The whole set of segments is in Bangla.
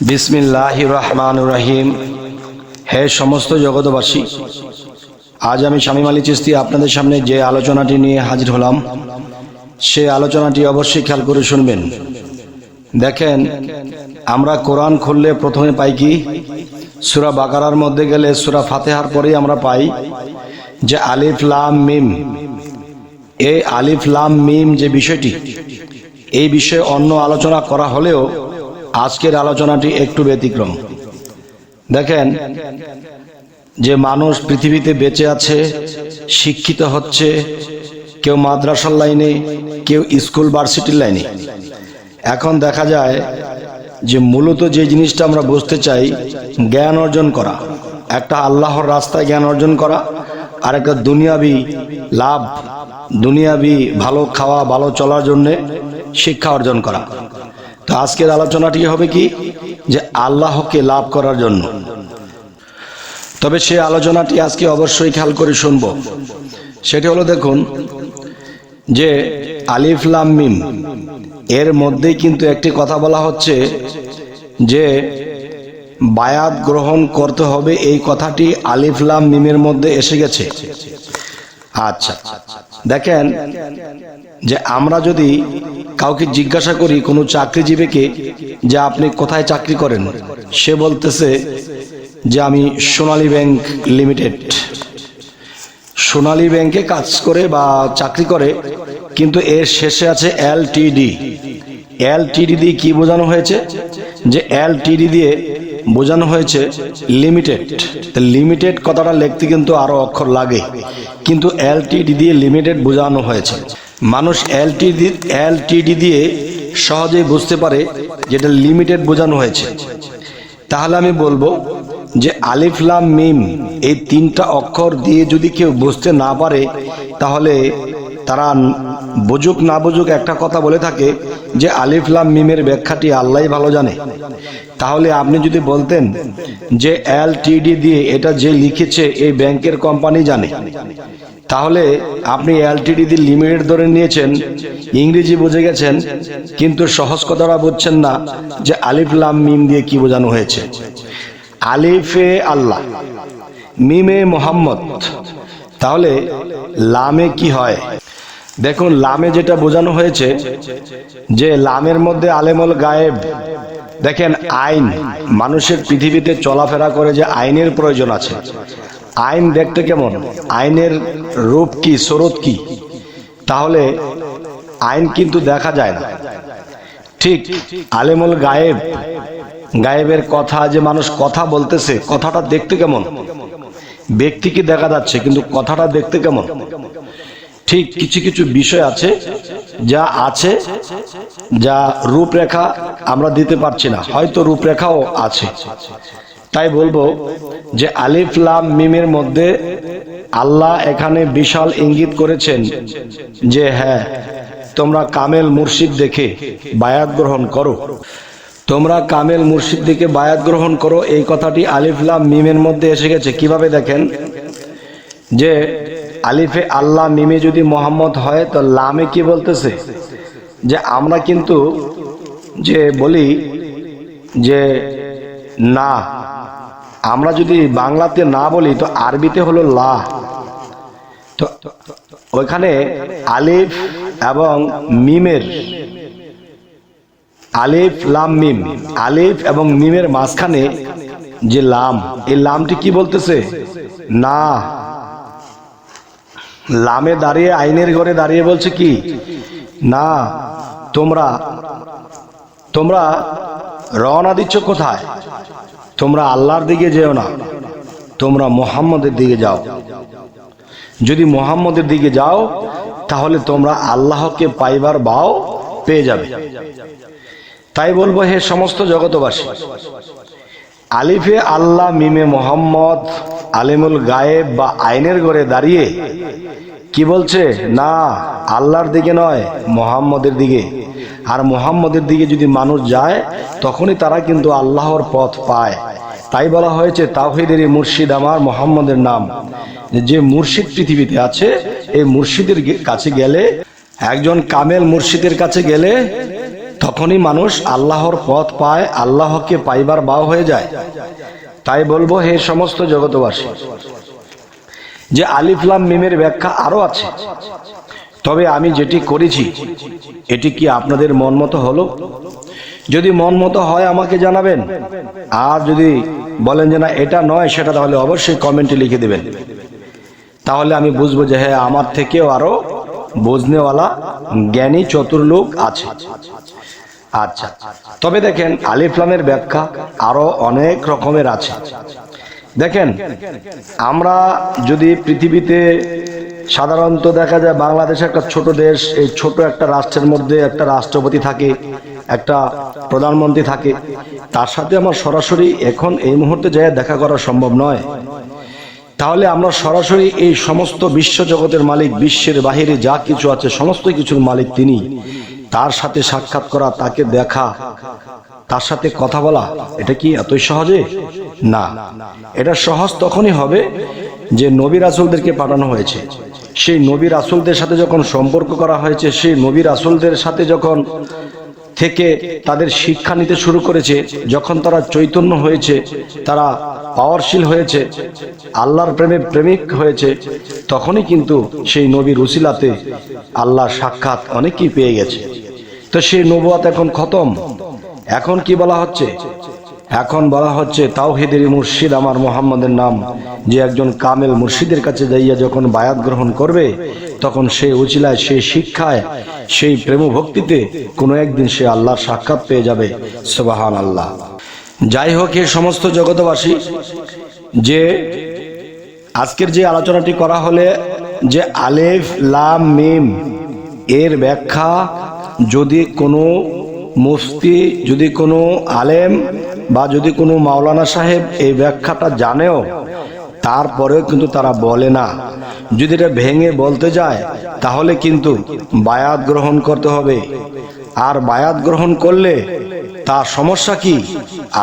বিসমিল্লাহ রহমান রহিম হে সমস্ত জগতবাসী আজ আমি শামীম আলী চিস্তি আপনাদের সামনে যে আলোচনাটি নিয়ে হাজির হলাম, সে আলোচনাটি অবশ্যই খেয়াল করে শুনবেন। দেখেন, আমরা কোরআন খুললে প্রথমে পাই কি? সুরা বাকারার মধ্যে গেলে সুরা ফাতেহার পরেই আমরা পাই যে আলিফ, লাম, মিম। এই আলিফ, লাম, মিম যে বিষয়টি, এই বিষয়ে অন্য আলোচনা করা হলেও আজকের আলোচনাটি একটু ব্যতিক্রম। দেখেন, যে মানুষ পৃথিবীতে বেঁচে আছে, শিক্ষিত হচ্ছে, কেউ মাদ্রাসার লাইনে, কেউ স্কুল ভার্সিটির লাইনে। এখন দেখা যায় যে মূলত যে জিনিসটা আমরা বুঝতে চাই, জ্ঞান অর্জন করা। একটা আল্লাহর রাস্তায় জ্ঞান অর্জন করা, আর একটা দুনিয়াবি লাভ, দুনিয়াবি ভালো খাওয়া, ভালো চলার জন্যে শিক্ষা অর্জন করা। তো আজকের আলোচনাটি হবে কি? যে আল্লাহকে লাভ করার জন্য। তবে সে আলোচনাটি আজকে অবশ্যই খেয়াল করে শুনব। সেটি হলো দেখুন, যে আলিফ লাম মিম, এর মধ্যেই কিন্তু একটি কথা বলা হচ্ছে যে বায়াত গ্রহণ করতে হবে এই কথাটি আলিফ লাম মিমের মধ্যে এসে গেছে। আচ্ছা দেখেন যে আমরা যদি কাউকে জিজ্ঞাসা করি কোনো চাকরিজীবীকে যে আপনি কোথায় চাকরি করেন, সে বলতেছে যে আমি সোনালী ব্যাংক লিমিটেড। সোনালী ব্যাংকে কাজ করে বা চাকরি করে, কিন্তু এর শেষে আছে এল টিডি এল টিডি দিয়ে কি বোঝানো হয়েছে? যে এল টিডি দিয়ে বোঝানো হয়েছে লিমিটেড। লিমিটেড কথাটা লিখতে কিন্তু আরও অক্ষর লাগে। কিন্তু এল টিডি দিয়ে লিমিটেড বোঝানো হয়েছে। মানুষ এল টিডি এল টিডি দিয়ে সহজেই বুঝতে পারে যেটা লিমিটেড বোঝানো হয়েছে। তাহলে আমি বলব যে আলিফ লাম মিম, এই তিনটা অক্ষর দিয়ে যদি কেউ বুঝতে না পারে, তাহলে তারা বুঝুক না বুঝুক একটা কথা বলে থাকে যে আলিফ লাম মিমের ব্যাখ্যাটি আল্লাহ ভালো জানে। তাহলে আপনি যদি বলতেন যে এল দিয়ে এটা যে লিখেছে, এই ব্যাংকের কোম্পানি জানে। তাহলে আপনি এলটিডি লিমিটেড ধরে নিয়েছেন। ইংরেজি বুঝে গেছেন, কিন্তু সহজ কথাটা বুঝছেন না যে আলিফ, লাম, মিম দিয়ে কি বোঝানো হয়েছে। আলিফে আল্লাহ, মিমে মোহাম্মদ। তাহলে লামে কি হয়? দেখুন, লামে যেটা বোঝানো হয়েছে যে লামের মধ্যে আলেমল গায়েব। দেখেন, আইন, মানুষের পৃথিবীতে চলাফেরা করে যে আইনের প্রয়োজন আছে। আইন দেখতে কেমন? আইনের রূপ কি, স্রোত কি? তাহলে আইন কিন্তু দেখা যায় না। ঠিক আলেমুল গায়েব, গায়েবের কথা যে মানুষ কথা বলতেছে, কথাটা দেখতে কেমন? ব্যক্তিকে দেখা যাচ্ছে, কিন্তু কথাটা দেখতে কেমন? ঠিক কিছু কিছু বিষয় আছে যা আছে, যা রূপরেখা আমরা দিতে পারছি না। হয়তো রূপরেখাও আছে। তাই বলব যে আলিফ লাম মিমের মধ্যে আল্লাহ এখানে বিশাল ইঙ্গিত করেছেন যে হ্যাঁ তোমরা কামেল মুর্শিদ দেখে বায়াত গ্রহণ করো। তোমরা কামেল মুর্শিদ দেখে বায়াত গ্রহণ করো। এই কথাটি আলিফলাম মিমের মধ্যে এসে গেছে। কীভাবে দেখেন? যে আলিফে আল্লাহ মিমে যদি মোহাম্মদ হয়, তো লামে কি বলতেছে? যে আমরা কিন্তু যে বলি যে না আমরা যদি বাংলাতে না বলি, তো আরবিতে হলো লা। তো ওইখানে আলিফ এবং মিমের, আলিফ, লাম, মিম। আলিফ এবং মিমের মাঝখানে যে লাম, এই লামটি কি বলতেছে? না। লামে দাঁড়িয়ে, আইনের ঘরে দাঁড়িয়ে বলছে কি? না। তোমরা তোমরা রওনা দিচ্ছ কোথায়? তোমরা আল্লাহর দিকে যেও না। তোমরা মোহাম্মদের দিকে যাও। যদি মোহাম্মদের দিকে যাও, তাহলে তোমরা আল্লাহকে পাইবার বাও পেয়ে যাবে। তাই বলব, হে সমস্ত জগতবাসী আলিফে আল্লাহ, মিমে মোহাম্মদ, আলিমুল গায়েব বা আইনের ঘরে দাঁড়িয়ে কি বলছে? না, আল্লাহর দিকে নয়, মোহাম্মদের দিকে। আর মোহাম্মদের দিকে যদি মানুষ যায়, তখনই তারা কিন্তু আল্লাহর পথ পায়। তাই বলা হয়েছে, তাওহিদের এই মুর্শিদ আমার মোহাম্মদের নাম। যে মুর্শিদ পৃথিবীতে আছে, এই মুর্শিদের কাছে গেলে, একজন কামেল মুর্শিদের কাছে গেলে, তখনই মানুষ আল্লাহর পথ পায়, আল্লাহকে পাইবার বাও হয়ে যায়। তাই বলব, হে সমস্ত জগতবাসী যে আলিফলাম মিমের ব্যাখ্যা আরও আছে। তবে আমি যেটি করেছি, এটি কি আপনাদের মন মতো হলো? যদি মন মতো হয় আমাকে জানাবেন। আর যদি বলেন যে না, এটা নয়, সেটা তাহলে অবশ্যই কমেন্টে লিখে দেবেন। তাহলে আমি বুঝব যে হ্যাঁ আমার থেকেও আরও বুঝনেওয়ালা, জ্ঞানী, চতুর লোক আছে। আচ্ছা তবে দেখেন আলিফলামের ব্যাখ্যা আরও অনেক রকমের আছে। দেখেন, আমরা যদি পৃথিবীতে সাধারণত দেখা যায় বাংলাদেশ একটা ছোট দেশ, এই ছোট একটা রাষ্ট্রের মধ্যে একটা রাষ্ট্রপতি থাকে, একটা প্রধানমন্ত্রী থাকে। তার সাথে আমার সরাসরি এখন এই মুহূর্তে যায় দেখা করা সম্ভব নয়। তাহলে আমরা সরাসরি এই সমস্ত বিশ্ব জগতের মালিক, বিশ্বের বাহিরে যা কিছু আছে, সমস্ত কিছুর মালিক তিনি। তার সাথে সাক্ষাৎ করা, তাকে দেখা, তার সাথে কথা বলা, এটা কি এতই সহজে? না। এটা সহজ তখনই হবে যে নবী রাসুলদেরকে পাঠানো হয়েছে। সেই নবী রাসুলদের সাথে যখন সম্পর্ক করা হয়েছে, সেই নবী রাসুলদের সাথে যখন থেকে তাদের শিক্ষা নিতে শুরু করেছে, যখন তারা চৈতন্য হয়েছে, তারা পাওয়ারশীল হয়েছে, আল্লাহর প্রেমে প্রেমিক হয়েছে, তখনই কিন্তু সেই নবীর উসিলাতে আল্লাহর সাক্ষাৎ অনেকেই পেয়ে গেছে। তো সেই নবুয়াত এখন খতম। এখন কি বলা হচ্ছে? এখন বলা হচ্ছে, তাওহিদের মুর্শিদ আমার মোহাম্মদের নাম। যে একজন কামেল মুর্শিদের কাছে যাইয়া যখন বায়াত গ্রহণ করবে, তখন সে উচিলায় সেই শিক্ষায়, সেই প্রেম ভক্তিতে কোনো একদিন সে আল্লাহর সাক্ষাৎ পেয়ে যাবে। সুবাহান আল্লাহ যাই হোক, এ সমস্ত জগতবাসী যে আজকের যে আলোচনাটি করা হলে, যে আলেফ, লাম, মিম, এর ব্যাখ্যা যদি কোনো মুফতি যদি কোনো আলেম বা যদি কোনো মাওলানা সাহেব এই ব্যাখ্যাটা জানেও, তারপরেও কিন্তু তারা বলে না। যদি এটা ভেঙে বলতে যায়, তাহলে কিন্তু বায়াত গ্রহণ করতে হবে। আর বায়াত গ্রহণ করলে তার সমস্যা কি?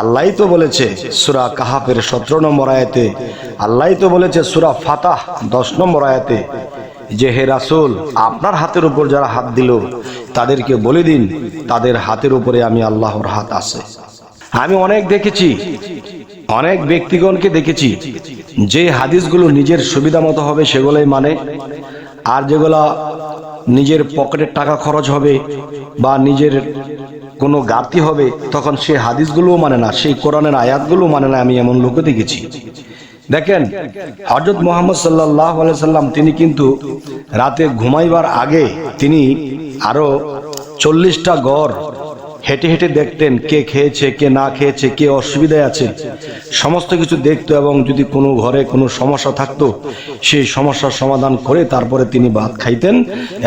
আল্লাহ তো বলেছে সুরা কাহাফের সতেরো নম্বর আয়াতে আল্লাহ তো বলেছে সুরা ফাতাহ দশ নম্বর আয়াতে। যে হে রাসুল, আপনার হাতের উপর যারা হাত দিল, তাদেরকে বলে দিন, তাদের হাতের উপরে আমি আল্লাহর হাত আছে। আমি অনেক দেখেছি, অনেক ব্যক্তিগণকে দেখেছি, যে হাদিসগুলো নিজের সুবিধা মতো হবে সেগুলোই মানে আর যেগুলা নিজের পকেটের টাকা খরচ হবে বা নিজের কোনো গাতি হবে, তখন সে হাদিসগুলোও মানে না, সেই কোরআনের আয়াতগুলো মানে না, আমি এমন লোকও দেখেছি। দেখেন হজরত মোহাম্মদ সাল্লাহ সাল্লাম, তিনি কিন্তু রাতে ঘুমাইবার আগে তিনি আরও চল্লিশটা গড় হেঁটে হেঁটে দেখতেন কে খেয়েছে, কে না খেয়েছে, কে অসুবিধায় আছে। সমস্ত কিছু দেখতো এবং যদি কোনো ঘরে কোনো সমস্যা থাকতো, সেই সমস্যার সমাধান করে তারপরে তিনি ভাত খাইতেন,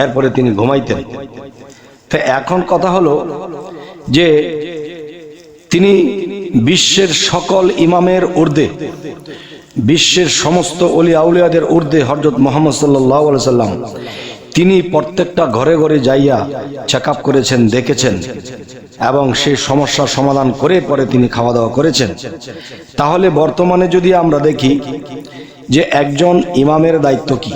এরপরে তিনি ঘুমাইতেন। তা এখন কথা হলো যে তিনি বিশ্বের সকল ইমামের ঊর্ধ্বে বিশ্বের সমস্ত অলি আউলিয়াদের ঊর্ধ্বে হরজত মোহাম্মদ সাল্লাহ সাল্লাম। তিনি প্রত্যেকটা ঘরে ঘরে যাইয়া চেক করেছেন, দেখেছেন এবং সেই সমস্যার সমাধান করে পরে তিনি খাওয়া দাওয়া করেছেন। তাহলে বর্তমানে যদি আমরা দেখি যে একজন ইমামের দায়িত্ব কি?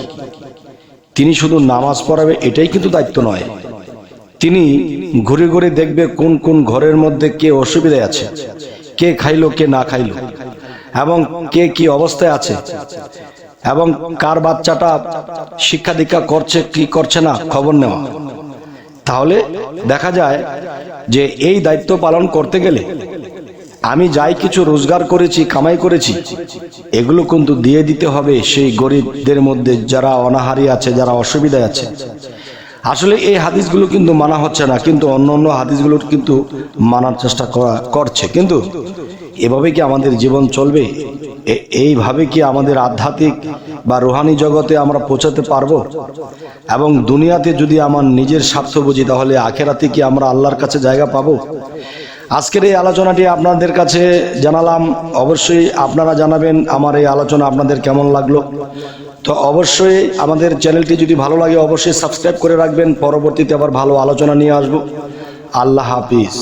তিনি শুধু নামাজ পড়াবে, এটাই কিন্তু দায়িত্ব নয়। তিনি ঘুরে ঘুরে দেখবে কোন কোন ঘরের মধ্যে কে অসুবিধায় আছে, কে খাইলো, কে না খাইলো। এবং কে কি অবস্থায় আছে এবং কার বাচ্চাটা শিক্ষা দীক্ষা করছে, কি করছে না, খবর নেওয়া। তাহলে দেখা যায় যে এই দায়িত্ব পালন করতে গেলে আমি যাই কিছু রোজগার করেছি, কামাই করেছি, এগুলো কিন্তু দিয়ে দিতে হবে সেই গরিবদের মধ্যে যারা অনাহারি আছে, যারা অসুবিধায় আছে। আসলে এই হাদিসগুলো কিন্তু মানা হচ্ছে না, কিন্তু অন্য অন্য হাদিসগুলো কিন্তু মানার চেষ্টা করা, করছে। কিন্তু এভাবে কি আমাদের জীবন চলবে? এইভাবে কি আমাদের আধ্যাত্মিক বা রোহানি জগতে আমরা পৌঁছাতে পারব? এবং দুনিয়াতে যদি আমার নিজের স্বার্থ বুঝি, তাহলে আখেরাতে কি আমরা আল্লাহর কাছে জায়গা পাবো? আজকের এই আলোচনাটি আপনাদের কাছে জানালাম। অবশ্যই আপনারা জানাবেন আমার এই আলোচনা আপনাদের কেমন লাগল। তো অবশ্যই আমাদের চ্যানেলটি যদি ভালো লাগে, অবশ্যই সাবস্ক্রাইব করে রাখবেন। পরবর্তীতে আবার ভালো আলোচনা নিয়ে আসব। আল্লাহ হাফিজ।